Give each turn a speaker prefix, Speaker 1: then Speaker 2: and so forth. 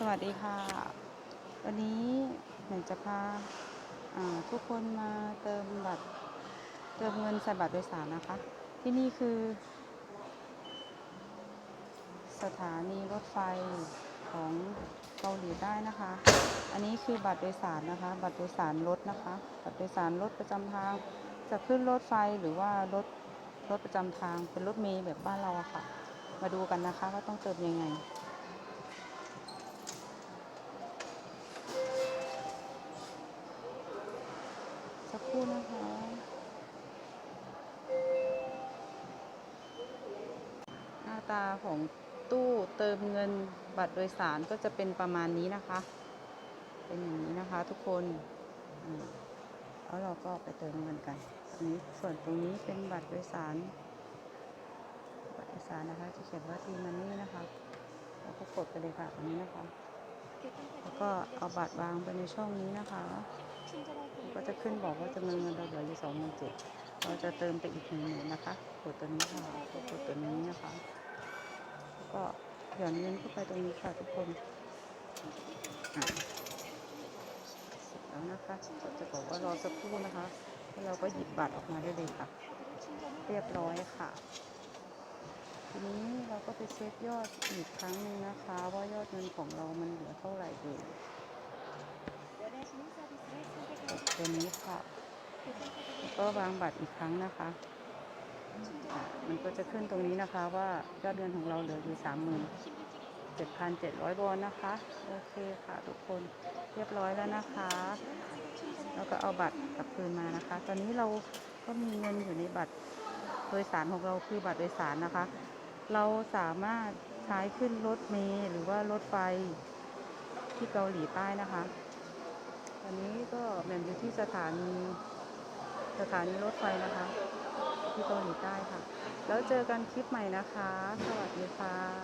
Speaker 1: สวัสดีค่ะ วันนี้หนูจะพาาทุกคนมาเติมบัตร เติมเงินใส่บัตรโดยสารนะคะ ที่นี่คือ สถานีรถไฟของเกาหลีใต้นะคะ อันนี้คือบัตรโดยสารนะคะ บัตรโดยสารรถนะคะ บัตรโดยสารรถประจำทาง จะขึ้นรถไฟหรือว่ารถรถประจำทางเป็นรถเมล์แบบบ้านเราอะค่ะ มาดูกันนะคะว่าต้องเติมยังไง ตาของตู้เติมเงินบัตรโดยสารก็จะเป็นประมาณนี้นะคะ เป็นอย่างนี้นะคะทุกคนอืมแล้วเราก็ไปเติมเงินกันอันนี้ส่วนตรงนี้เป็นบัตรโดยสารบัตรโดยสารนะคะจะเขียนว่าทีมันนี่นะคะแล้วก็กดไปเลยค่ะตรงนี้นะคะ แล้วก็เอาบัตรวางไปในช่องนี้นะคะ ก็จะขึ้นบอกว่าจำนวนเงินเราเหลืออยู่สองหมื่นเจ็ดเราจะเติมไปอีกหนึ่งหมื่นนะคะ กดตัวนี้ค่ะกดตัวนี้นะคะ ก็หย่อนเงินเข้าไปตรงนี้ค่ะทุกคนเสร็จแล้วนะคะจะบอกว่ารอสักครู่นะคะแล้วเราก็หยิบบัตรออกมาได้เลยค่ะ เรียบร้อยค่ะ ทีนี้เราก็ไปเช็คยอดอีกครั้งหนึ่งนะคะ ว่ายอดเงินของเรามันเหลือเท่าไหร่เอ่ยกดตัวนี้ค่ะ ก็วางบัตรอีกครั้งนะคะ มันก็จะขึ้นตรงนี้นะคะว่ายอดเงินของเราเหลืออยู่สามหมื่นเจ็ดพันเจ็ดร้อยวอนนะคะ โอเคค่ะทุกคนเรียบร้อยแล้วนะคะ แล้วก็เอาบัตรกลับคืนมานะคะ ตอนนี้เราก็มีเงินอยู่ในบัตรโดยสารของเราคือบัตรโดยสารนะคะ เราสามารถใช้ขึ้นรถเมล์หรือว่ารถไฟที่เกาหลีใต้นะคะ ตอนนี้ก็แหม่มอยู่ที่สถานีสถานีรถไฟนะคะ ที่เกาหลีใต้ค่ะ แล้วเจอกันคลิปใหม่นะคะ สวัสดีค่ะ